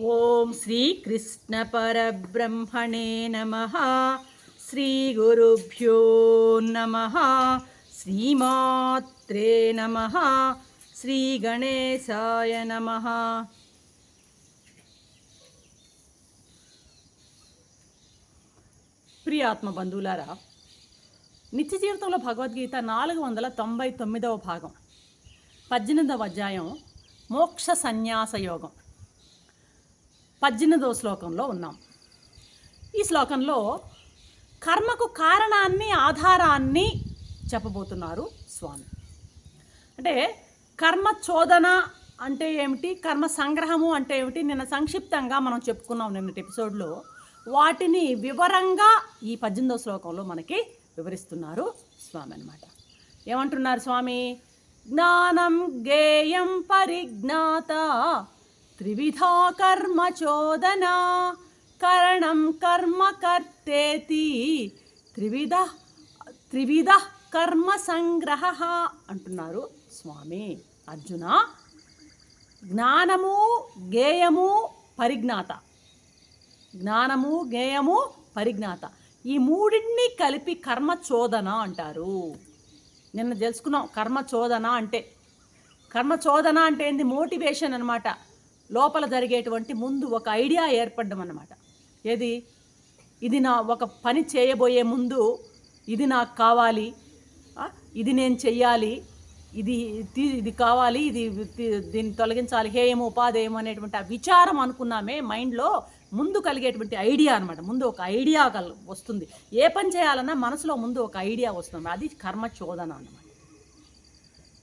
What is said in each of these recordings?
ఓం శ్రీకృష్ణ పరబ్రహ్మణే నమ. శ్రీ గురుభ్యో నమ. శ్రీమాత్రే నమ. శ్రీ గణేశాయ నమ. ప్రియాత్మ బంధువులారా నిత్య జీవితంలో భగవద్గీత నాలుగు వందల తొంభై తొమ్మిదవ భాగం. పద్దెనిమిదవ అధ్యాయం మోక్ష సన్యాస యోగం. పద్దెనిమిదవ శ్లోకంలో ఉన్నాం. ఈ శ్లోకంలో కర్మకు కారణాన్ని ఆధారాన్ని చెప్పబోతున్నారు స్వామి. అంటే కర్మ చోదన అంటే ఏమిటి? కర్మ సంగ్రహము అంటే ఏమిటి? నిన్న సంక్షిప్తంగా మనం చెప్పుకున్నాం నిన్నటి ఎపిసోడ్లో. వాటిని వివరంగా ఈ పద్దెనిమిదవ శ్లోకంలో మనకి వివరిస్తున్నారు స్వామి అనమాట ఏమంటున్నారు స్వామి? జ్ఞానం గేయం పరిజ్ఞాత త్రివిధా కర్మ చోదన కరణం కర్మ కర్తేతి త్రివిధ త్రివిధ కర్మ సంగ్రహ అంటున్నారు స్వామి అర్జున జ్ఞానము గేయము పరిజ్ఞాత జ్ఞానము గేయము పరిజ్ఞాత ఈ మూడింటిని కలిపి కర్మ చోదన అంటారు. నిన్న తెలుసుకున్నాం కర్మ చోదన అంటే. కర్మ చోదన అంటే ఏంది? మోటివేషన్ అనమాట లోపల జరిగేటువంటి ముందు ఒక ఐడియా ఏర్పడడం అన్నమాట. ఏది? ఇది నా ఒక పని చేయబోయే ముందు ఇది నాకు కావాలి. ఇది నేను చెయ్యాలి. ఇది తీ- ఇది కావాలి. ఇది దీన్ని తొలగించాలి. హేయము ఉపాధేయము అనేటువంటి ఆ విచారం అనుకున్నామే మైండ్లో ముందు కలిగేటువంటి ఐడియా అనమాట ముందు ఒక ఐడియా కల్ వస్తుంది. ఏ పని చేయాలన్నా మనసులో ముందు ఒక ఐడియా వస్తుంది. అది కర్మ చోదన అన్నమాట.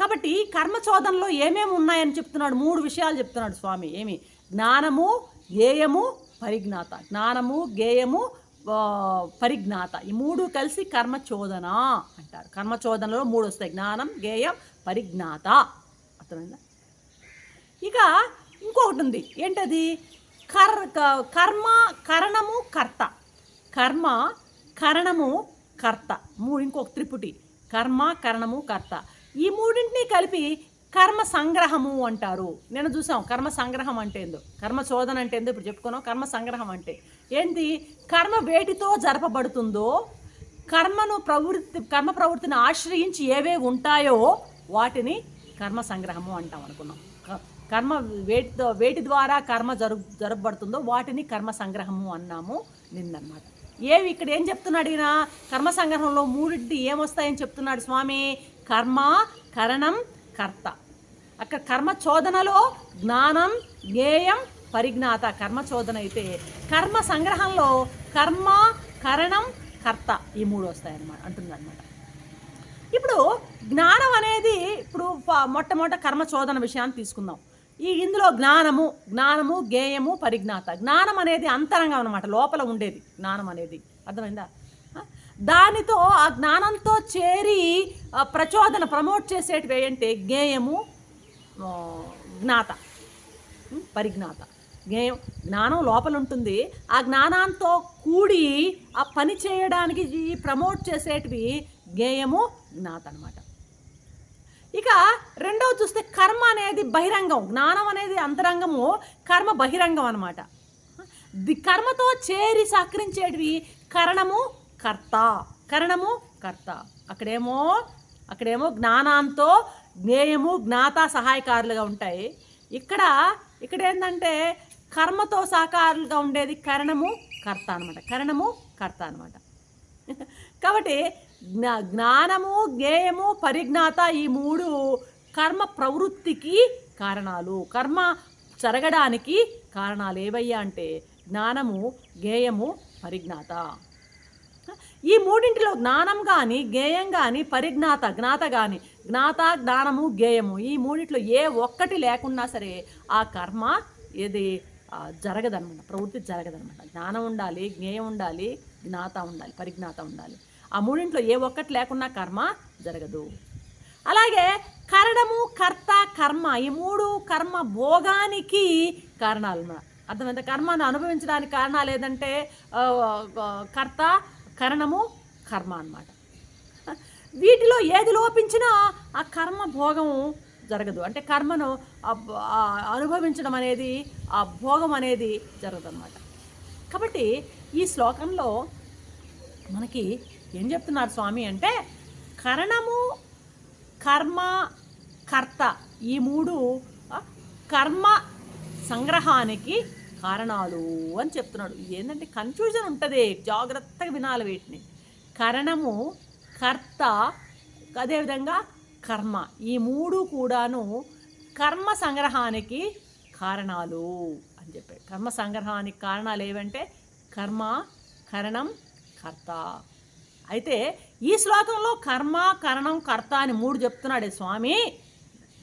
కాబట్టి కర్మచోదనలో ఏమేమి ఉన్నాయని చెప్తున్నాడు? మూడు విషయాలు చెప్తున్నాడు స్వామి. ఏమి? జ్ఞానము గేయము పరిజ్ఞాత. జ్ఞానము గేయము పరిజ్ఞాత. ఈ మూడు కలిసి కర్మ చోదన అంటారు. కర్మచోదనలో మూడు వస్తాయి. జ్ఞానం గేయం పరిజ్ఞాత. అర్థమైందా? ఇక ఇంకొకటి ఉంది. ఏంటది? కర్ క- కర్మ కరణము కర్త. కర్మ కరణము కర్త. మూడు ఇంకొక త్రిపుటి. కర్మ కరణము కర్త. ఈ మూడింటిని కలిపి కర్మ సంగ్రహము అంటారు. నేను చూసాం కర్మ సంగ్రహం అంటే ఏందో? కర్మ శోధన అంటే ఏందో ఇప్పుడు చెప్పుకున్నాం కర్మ సంగ్రహం అంటే ఏంటి కర్మ వేటితో జరపబడుతుందో కర్మను ప్రవృత్తి కర్మ ప్రవృత్తిని ఆశ్రయించి ఏవే ఉంటాయో వాటిని కర్మ సంగ్రహము అంటాం అనుకున్నాం. కర్మ వేటితో వేటి ద్వారా కర్మ జరు జరపబడుతుందో వాటిని కర్మ సంగ్రహము అన్నాము నిన్నమాట ఏవి ఇక్కడ ఏం చెప్తున్నాడు ఈయన? కర్మ సంగ్రహంలో మూడింటి ఏమొస్తాయని చెప్తున్నాడు స్వామి? కర్మ కరణం కర్త. అక్కడ కర్మ చోదనలో జ్ఞానం జ్ఞేయం పరిజ్ఞాత. కర్మ చోదన అయితే కర్మ సంగ్రహంలో కర్మ కరణం కర్త ఈ మూడు వస్తాయన్నమాట అంటుందన్నమాట. ఇప్పుడు జ్ఞానం అనేది ఇప్పుడు మొట్టమొదట కర్మ చోదన విషయాన్ని తీసుకుందాం. ఈ ఇందులో జ్ఞానము జ్ఞానము గేయము పరిజ్ఞాత. జ్ఞానం అనేది అంతరంగం అనమాట లోపల ఉండేది జ్ఞానం అనేది. అర్థమైందా? దానితో ఆ జ్ఞానంతో చేరి ప్రచోదన ప్రమోట్ చేసేటివి ఏంటంటే గేయము జ్ఞాత. పరిజ్ఞాత. జ్ఞేయం జ్ఞానం లోపల ఉంటుంది ఆ జ్ఞానంతో కూడి ఆ పని చేయడానికి ఈ ప్రమోట్ చేసేటివి జ్ఞేయము జ్ఞాత అనమాట ఇక రెండవ చూస్తే కర్మ అనేది బహిరంగం. జ్ఞానం అనేది అంతరంగము కర్మ బహిరంగం అనమాట ది కర్మతో చేరి సహకరించేటివి కరణము కర్త. కరణము కర్త. అక్కడేమో అక్కడేమో జ్ఞానంతో జ్ఞేయము జ్ఞాత సహాయకారులుగా ఉంటాయి. ఇక్కడ ఇక్కడ ఏంటంటే కర్మతో సహకారులుగా ఉండేది కరణము కర్త అనమాట కరణము కర్త అనమాట కాబట్టి జ్ఞా జ్ఞానము జ్ఞేయము పరిజ్ఞాత ఈ మూడు కర్మ ప్రవృత్తికి కారణాలు. కర్మ జరగడానికి కారణాలు ఏవయ్యా అంటే జ్ఞానము జ్ఞేయము పరిజ్ఞాత. ఈ మూడింటిలో జ్ఞానం కానీ గేయం కానీ పరిజ్ఞాత జ్ఞాత కానీ జ్ఞాత జ్ఞానము గేయము ఈ మూడింటిలో ఏ ఒక్కటి లేకున్నా సరే ఆ కర్మ ఏది జరగదనమాట. ప్రవృత్తి జరగదనమాట. జ్ఞానం ఉండాలి జ్ఞేయం ఉండాలి జ్ఞాత ఉండాలి పరిజ్ఞాత ఉండాలి. ఆ మూడింట్లో ఏ ఒక్కటి లేకున్నా కర్మ జరగదు. అలాగే కరణము కర్త కర్మ ఈ మూడు కర్మ భోగానికి కారణాలు అర్థమైంది? కర్మను అనుభవించడానికి కారణాలు ఏదంటే కర్త కరణము కర్మ అన్నమాట. వీటిలో ఏది లోపించినా ఆ కర్మ భోగం జరగదు. అంటే కర్మను అనుభవించడం అనేది ఆ భోగం అనేది జరగదు అన్నమాట కాబట్టి ఈ శ్లోకంలో మనకి ఏం చెప్తున్నారు స్వామి అంటే కరణము కర్మ కర్త ఈ మూడు కర్మ సంగ్రహానికి కారణాలు అని చెప్తున్నాడు. ఏంటంటే కన్ఫ్యూజన్ ఉంటుంది. జాగ్రత్తగా వినాలి వీటిని. కరణము కర్త అదేవిధంగా కర్మ. ఈ మూడు కూడాను కర్మ సంగ్రహానికి కారణాలు అని చెప్పాడు. కర్మ సంగ్రహానికి కారణాలు ఏవంటే కర్మ కరణం కర్త. అయితే ఈ శ్లోకంలో కర్మ కరణం కర్త అని మూడు చెప్తున్నాడే స్వామి.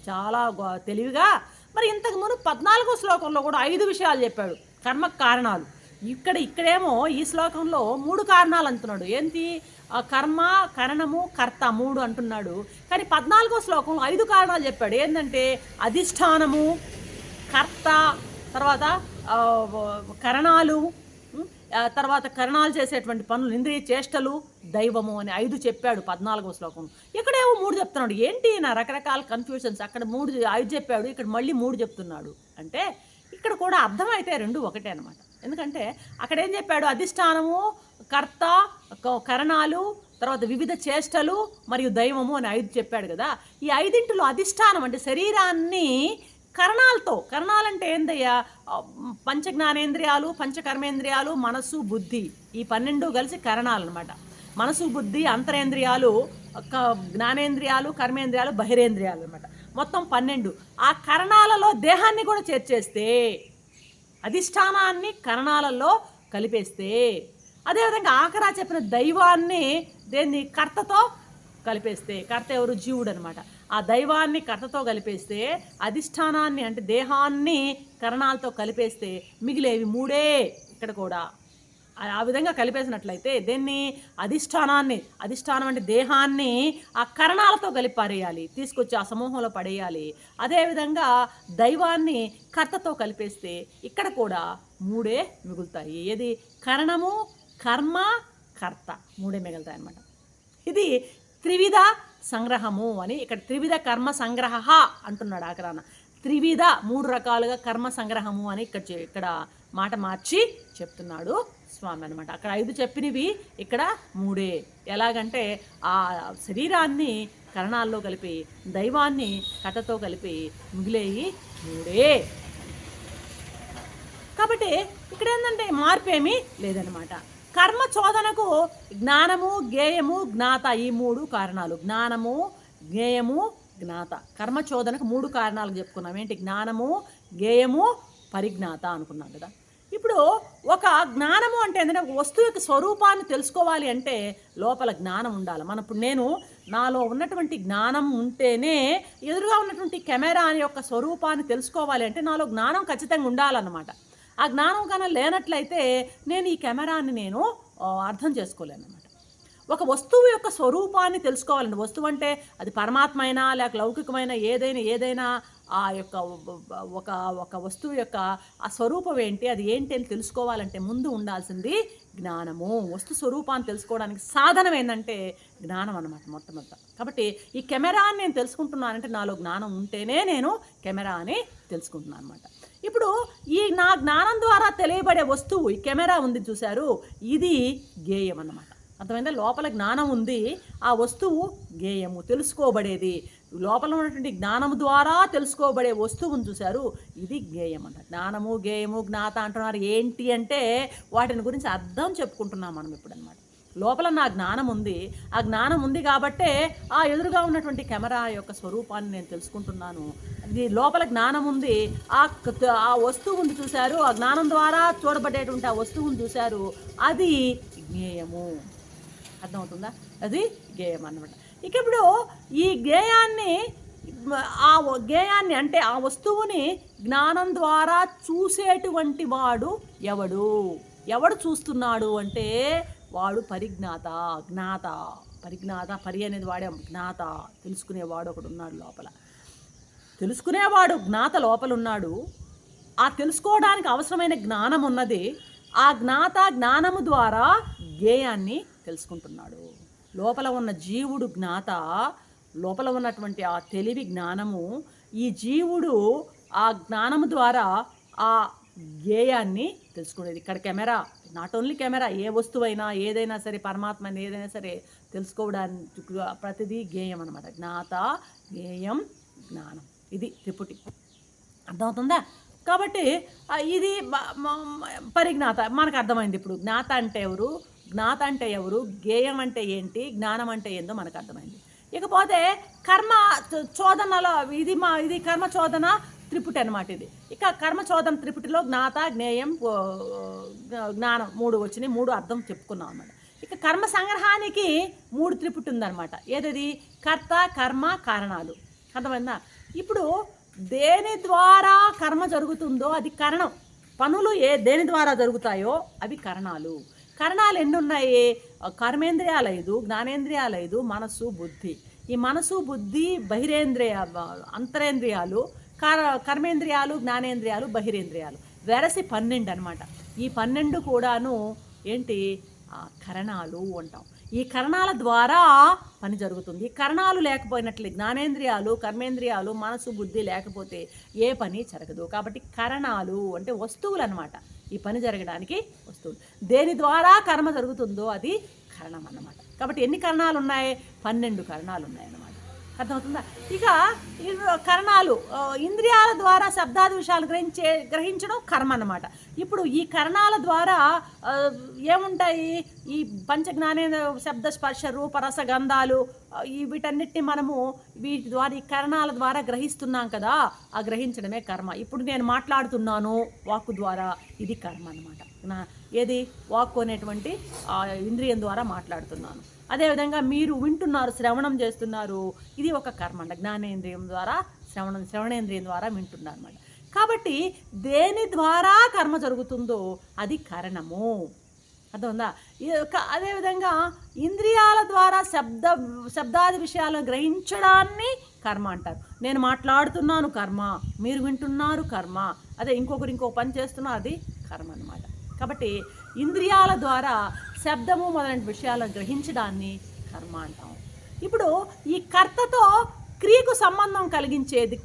చాలా తెలివిగా మరి ఇంతకుముందు పద్నాలుగో శ్లోకంలో కూడా ఐదు విషయాలు చెప్పాడు. కర్మ కారణాలు. ఇక్కడ ఇక్కడేమో ఈ శ్లోకంలో మూడు కారణాలు అంటున్నాడు. ఏంటి? కర్మ కరణము కర్త మూడు అంటున్నాడు. కానీ పద్నాలుగో శ్లోకంలో ఐదు కారణాలు చెప్పాడు. ఏంటంటే అధిష్టానము కర్త తర్వాత కరణాలు తర్వాత కరణాలు చేసేటువంటి పనులు ఇంద్రియ చేష్టలు దైవము అని ఐదు చెప్పాడు పద్నాలుగో శ్లోకం. ఇక్కడేమో మూడు చెప్తున్నాడు. ఏంటి నా రకరకాల కన్ఫ్యూషన్స్ అక్కడ మూడు ఐదు చెప్పాడు ఇక్కడ మళ్ళీ మూడు చెప్తున్నాడు. అంటే ఇక్కడ కూడా అర్థమైతే రెండు ఒకటే అనమాట ఎందుకంటే అక్కడ ఏం చెప్పాడు? అధిష్టానము కర్త క- కరణాలు తర్వాత వివిధ చేష్టలు మరియు దైవము అని ఐదు చెప్పాడు కదా. ఈ ఐదింటిలో అధిష్టానం అంటే శరీరాన్ని కరణాలతో. కరణాలంటే ఏందయ్యా? పంచ జ్ఞానేంద్రియాలు పంచ కర్మేంద్రియాలు మనస్సు బుద్ధి. ఈ పన్నెండు కలిసి కరణాలు అనమాట మనసు బుద్ధి అంతరేంద్రియాలు క- జ్ఞానేంద్రియాలు కర్మేంద్రియాలు బహిరేంద్రియాలు అనమాట మొత్తం పన్నెండు. ఆ కరణాలలో దేహాన్ని కూడా చేర్చేస్తే అధిష్టానాన్ని కరణాలలో కలిపేస్తే అదేవిధంగా ఆఖరా చెప్పిన దైవాన్ని దేన్ని? కర్తతో కలిపేస్తే. కర్త ఎవరు? జీవుడు అనమాట ఆ దైవాన్ని కర్తతో కలిపేస్తే అధిష్టానాన్ని అంటే దేహాన్ని కరణాలతో కలిపేస్తే మిగిలేవి మూడే ఇక్కడ కూడా. ఆ- విధంగా కలిపేసినట్లయితే దేన్ని? అధిష్టానాన్ని. అధిష్టానం అంటే దేహాన్ని ఆ కరణాలతో కలిపి పారేయాలి తీసుకొచ్చి ఆ సమూహంలో పడేయాలి. అదేవిధంగా దైవాన్ని కర్తతో కలిపేస్తే ఇక్కడ కూడా మూడే మిగులుతాయి. ఏది? కరణము కర్మ కర్త మూడే మిగులుతాయి అన్నమాట ఇది త్రివిధ సంగ్రహము అని ఇక్కడ త్రివిధ కర్మ సంగ్రహ అంటున్నాడు ఆకరాన త్రివిధ మూడు రకాలుగా కర్మ సంగ్రహము అని ఇక్కడ చే- ఇక్కడ మాట మార్చి చెప్తున్నాడు స్వామి అనమాట అక్కడ ఐదు చెప్పినవి ఇక్కడ మూడే. ఎలాగంటే ఆ శరీరాన్ని కరణాల్లో కలిపి దైవాన్ని కథతో కలిపి మిగిలేయి మూడే. కాబట్టి ఇక్కడ ఏంటంటే మార్పు ఏమీ లేదనమాట కర్మ చోదనకు జ్ఞానము గేయము జ్ఞాత ఈ మూడు కారణాలు. జ్ఞానము జ్ఞేయము జ్ఞాత. కర్మ చోదనకు మూడు కారణాలు చెప్పుకున్నాం. ఏంటి? జ్ఞానము గేయము పరిజ్ఞాత అనుకున్నాం కదా. ఇప్పుడు ఒక జ్ఞానము అంటే ఏంటంటే వస్తువు యొక్క స్వరూపాన్ని తెలుసుకోవాలి అంటే లోపల జ్ఞానం ఉండాలి. మన ఇప్పుడు నేను నాలో ఉన్నటువంటి జ్ఞానం ఉంటేనే ఎదురుగా ఉన్నటువంటి కెమెరా అని యొక్క స్వరూపాన్ని తెలుసుకోవాలి అంటే నాలో జ్ఞానం ఖచ్చితంగా ఉండాలన్నమాట. ఆ జ్ఞానం కన్నా లేనట్లయితే నేను ఈ కెమెరాని నేను అర్థం చేసుకోలేను అనమాట ఒక వస్తువు యొక్క స్వరూపాన్ని తెలుసుకోవాలండి. వస్తువు అంటే అది పరమాత్మ అయినా లేక లౌకికమైన ఏదైనా ఏదైనా ఆ యొక్క ఒక ఒక వస్తువు యొక్క ఆ స్వరూపం ఏంటి అది ఏంటి అని తెలుసుకోవాలంటే ముందు ఉండాల్సింది జ్ఞానము. వస్తు స్వరూపాన్ని తెలుసుకోవడానికి సాధనం ఏంటంటే జ్ఞానం అనమాట మొట్టమొదట. కాబట్టి ఈ కెమెరాని నేను తెలుసుకుంటున్నానంటే నాలో జ్ఞానం ఉంటేనే నేను కెమెరా అని తెలుసుకుంటున్నాను అనమాట ఇప్పుడు ఈ నా జ్ఞానం ద్వారా తెలియబడే వస్తువు ఈ కెమెరా ఉంది చూశారు ఇది గేయం అన్నమాట. అర్థమైందా? లోపల జ్ఞానం ఉంది ఆ వస్తువు గేయము తెలుసుకోబడేది. లోపల ఉన్నటువంటి జ్ఞానము ద్వారా తెలుసుకోబడే వస్తువును చూశారు ఇది గేయం అంట. జ్ఞానము గేయము జ్ఞాత అంటున్నారు ఏంటి అంటే వాటిని గురించి అర్థం చెప్పుకుంటున్నాం మనం ఇప్పుడు అనమాట లోపల నా జ్ఞానం ఉంది. ఆ జ్ఞానం ఉంది కాబట్టే ఆ ఎదురుగా ఉన్నటువంటి కెమెరా యొక్క స్వరూపాన్ని నేను తెలుసుకుంటున్నాను. ఇది లోపల జ్ఞానం ఉంది. ఆ క- ఆ వస్తువుని చూశారు. ఆ జ్ఞానం ద్వారా చూడబడేటువంటి ఆ వస్తువుని చూశారు. అది జ్ఞేయము. అర్థమవుతుందా? అది గేయం అన్నమాట. ఇక ఇప్పుడు ఈ గేయాన్ని ఆ గేయాన్ని అంటే ఆ వస్తువుని జ్ఞానం ద్వారా చూసేటువంటి వాడు ఎవడు? ఎవడు చూస్తున్నాడు అంటే వాడు పరిజ్ఞాత జ్ఞాత. పరిజ్ఞాత పరి అనేది వాడే. జ్ఞాత. తెలుసుకునేవాడు ఒకడు ఉన్నాడు లోపల. తెలుసుకునేవాడు జ్ఞాత లోపల ఉన్నాడు. ఆ తెలుసుకోవడానికి అవసరమైన జ్ఞానం ఉన్నది ఆ జ్ఞాత జ్ఞానము ద్వారా గేయాన్ని తెలుసుకుంటున్నాడు. లోపల ఉన్న జీవుడు జ్ఞాత. లోపల ఉన్నటువంటి ఆ తెలివి జ్ఞానము ఈ జీవుడు ఆ జ్ఞానము ద్వారా ఆ గేయాన్ని తెలుసుకునేది. ఇక్కడ కెమెరా నాట్ ఓన్లీ కెమెరా ఏ వస్తువైనా ఏదైనా సరే పరమాత్మ ఏదైనా సరే తెలుసుకోవడానికి ప్రతిదీ గేయం అనమాట జ్ఞాత గేయం జ్ఞానం. ఇది త్రిపుటి. అర్థమవుతుందా? కాబట్టి ఇది పరిజ్ఞాత. మనకు అర్థమైంది ఇప్పుడు. జ్ఞాత అంటే ఎవరు? జ్ఞాత అంటే ఎవరు? గేయం అంటే ఏంటి? జ్ఞానం అంటే ఏందో మనకు అర్థమైంది. ఇకపోతే కర్మ చోదనలో ఇది మా ఇది కర్మ చోదన త్రిపుటి అనమాట ఇది. ఇక కర్మచోదం త్రిపుటిలో జ్ఞాత జ్ఞేయం జ్ఞానం మూడు వచ్చినాయి మూడు అర్థం చెప్పుకున్నాం అనమాట ఇక కర్మ సంగ్రహానికి మూడు త్రిపుటి ఉందన్నమాట. ఏదది? కర్త కర్మ కారణాలు. అర్థమైందా? ఇప్పుడు దేని ద్వారా కర్మ జరుగుతుందో అది కరణం. పనులు ఏ దేని ద్వారా జరుగుతాయో అవి కరణాలు. కరణాలు ఎన్ని ఉన్నాయి కర్మేంద్రియాలు ఐదు జ్ఞానేంద్రియాలు ఐదు మనస్సు బుద్ధి. ఈ మనసు బుద్ధి బహిరేంద్రియ అంతరేంద్రియాలు కర్ కర్మేంద్రియాలు జ్ఞానేంద్రియాలు బహిరేంద్రియాలు. వెరసి పన్నెండు అనమాట ఈ పన్నెండు కూడాను ఏంటి? కరణాలు అంటాం. ఈ కరణాల ద్వారా పని జరుగుతుంది. ఈ కరణాలు లేకపోయినట్లే జ్ఞానేంద్రియాలు కర్మేంద్రియాలు మనసు బుద్ధి లేకపోతే ఏ పని జరగదు. కాబట్టి కరణాలు అంటే వస్తువులు అనమాట ఈ పని జరగడానికి వస్తువులు. దేని ద్వారా కర్మ జరుగుతుందో అది కరణం అన్నమాట. కాబట్టి ఎన్ని కరణాలు ఉన్నాయి పన్నెండు కరణాలు ఉన్నాయి అన్నమాట అర్థమవుతుందా? ఇక ఈ కరణాలు ఇంద్రియాల ద్వారా శబ్దాది విషయాలు గ్రహించే గ్రహించడం కర్మ అన్నమాట. ఇప్పుడు ఈ కరణాల ద్వారా ఏముంటాయి? ఈ పంచ జ్ఞానేంద్ర శబ్ద స్పర్శ రూప రస గంధాలు ఈ వీటన్నిటిని మనము వీటి ద్వారా ఈ కరణాల ద్వారా గ్రహిస్తున్నాం కదా ఆ గ్రహించడమే కర్మ. ఇప్పుడు నేను మాట్లాడుతున్నాను వాక్కు ద్వారా. ఇది కర్మ అనమాట నా ఏది? వాక్కు అనేటువంటి ఇంద్రియం ద్వారా మాట్లాడుతున్నాను. అదేవిధంగా మీరు వింటున్నారు శ్రవణం చేస్తున్నారు ఇది ఒక కర్మ అంట. జ్ఞానేంద్రియం ద్వారా శ్రవణం శ్రవణేంద్రియం ద్వారా వింటున్నారు అనమాట కాబట్టి దేని ద్వారా కర్మ జరుగుతుందో అది కరణము. అర్థముందా అదేవిధంగా ఇంద్రియాల ద్వారా శబ్ద శబ్దాది విషయాలను గ్రహించడాన్ని కర్మ అంటారు. నేను మాట్లాడుతున్నాను కర్మ మీరు వింటున్నారు కర్మ. అదే ఇంకొకరు ఇంకో పని చేస్తున్నారు అది కర్మ అన్నమాట. కాబట్టి ఇంద్రియాల ద్వారా శబ్దము మొదలైన విషయాలను గ్రహించడాన్ని కర్మ అంటాం. ఇప్పుడు ఈ కర్తతో క్రియకు సంబంధం కలిగించేది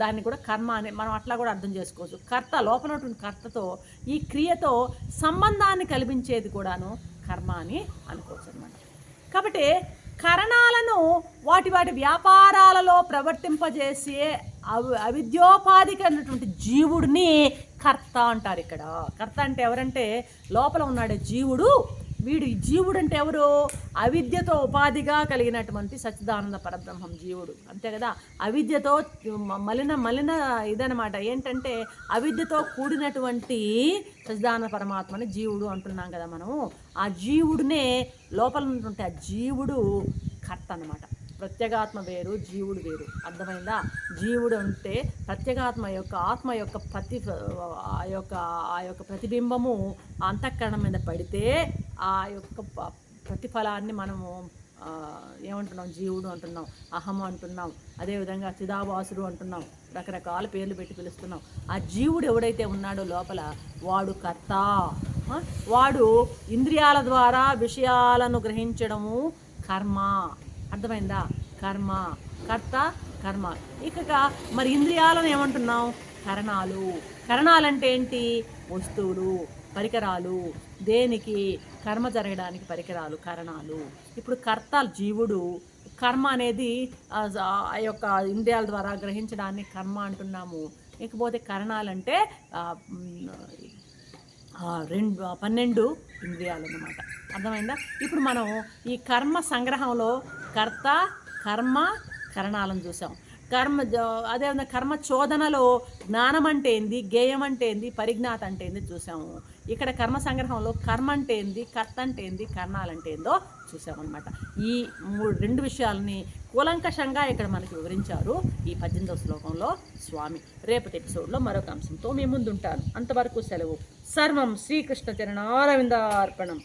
దాన్ని కూడా కర్మ అని మనం అట్లా కూడా అర్థం చేసుకోవచ్చు. కర్త లోపల ఉన్నటువంటి కర్తతో ఈ క్రియతో సంబంధాన్ని కల్పించేది కూడాను కర్మ అని అనుకోవచ్చు అనమాట కాబట్టి కరణాలను వాటి వాటి వ్యాపారాలలో ప్రవర్తింపజేసే అవి అవిద్యోపాధికైనటువంటి జీవుడిని కర్త అంటారు ఇక్కడ. కర్త అంటే ఎవరంటే లోపల ఉన్నాడే జీవుడు. వీడు ఈ జీవుడు అంటే ఎవరు? అవిద్యతో ఉపాధిగా కలిగినటువంటి సచ్చిదానంద పరబ్రహ్మం జీవుడు. అంతే కదా? అవిద్యతో మలిన మలిన ఇదనమాట ఏంటంటే అవిద్యతో కూడినటువంటి సచ్చిదానంద పరమాత్మని జీవుడు అంటున్నాం కదా మనము. ఆ జీవుడినే లోపల ఉన్నటువంటి ఆ జీవుడు కర్త అన్నమాట. ప్రత్యేగాత్మ వేరు జీవుడు వేరు. అర్థమైందా? జీవుడు అంటే ప్రత్యేగాత్మ యొక్క ఆత్మ యొక్క ప్రతి ఆ యొక్క ఆ యొక్క ప్రతిబింబము అంతఃకరణం మీద పడితే ఆ యొక్క ప్రతిఫలాన్ని మనము ఏమంటున్నాం? జీవుడు అంటున్నాం అహం అంటున్నాం అదేవిధంగా చిదావాసుడు అంటున్నాం రకరకాల పేర్లు పెట్టి పిలుస్తున్నాం. ఆ జీవుడు ఎవడైతే ఉన్నాడో లోపల వాడు కర్త. వాడు ఇంద్రియాల ద్వారా విషయాలను గ్రహించడము కర్మ. అర్థమైందా? కర్మ. కర్త కర్మ. ఇక మరి ఇంద్రియాలను ఏమంటున్నాం కరణాలు. కరణాలంటే ఏంటి? వస్తువులు పరికరాలు. దేనికి? కర్మ జరగడానికి పరికరాలు కరణాలు. ఇప్పుడు కర్త జీవుడు. కర్మ అనేది ఆ యొక్క ఇంద్రియాల ద్వారా గ్రహించడాన్ని కర్మ అంటున్నాము. ఇకపోతే కరణాలంటే రెండు పన్నెండు ఇంద్రియాలు అన్నమాట. అర్థమైందా? ఇప్పుడు మనం ఈ కర్మ సంగ్రహంలో కర్త కర్మ కరణాలను చూసాం. కర్మ జ- అదేవిధంగా కర్మ చోదనలో జ్ఞానం అంటే ఏంది గేయం అంటే ఏంది పరిజ్ఞాత అంటే ఏంది చూసాము. ఇక్కడ కర్మ సంగ్రహంలో కర్మ అంటే ఏంది కర్త అంటే ఏంది కర్ణాలు అంటే ఏందో చూసామన్నమాట. ఈ మూడు రెండు విషయాలని కూలంకషంగా ఇక్కడ మనకి వివరించారు ఈ పద్దెనిమిదవ శ్లోకంలో స్వామి. రేపటి ఎపిసోడ్లో మరొక అంశంతో మీ ముందుంటాను. అంతవరకు సెలవు. సర్వం శ్రీకృష్ణ చరణారవిందార్పణం.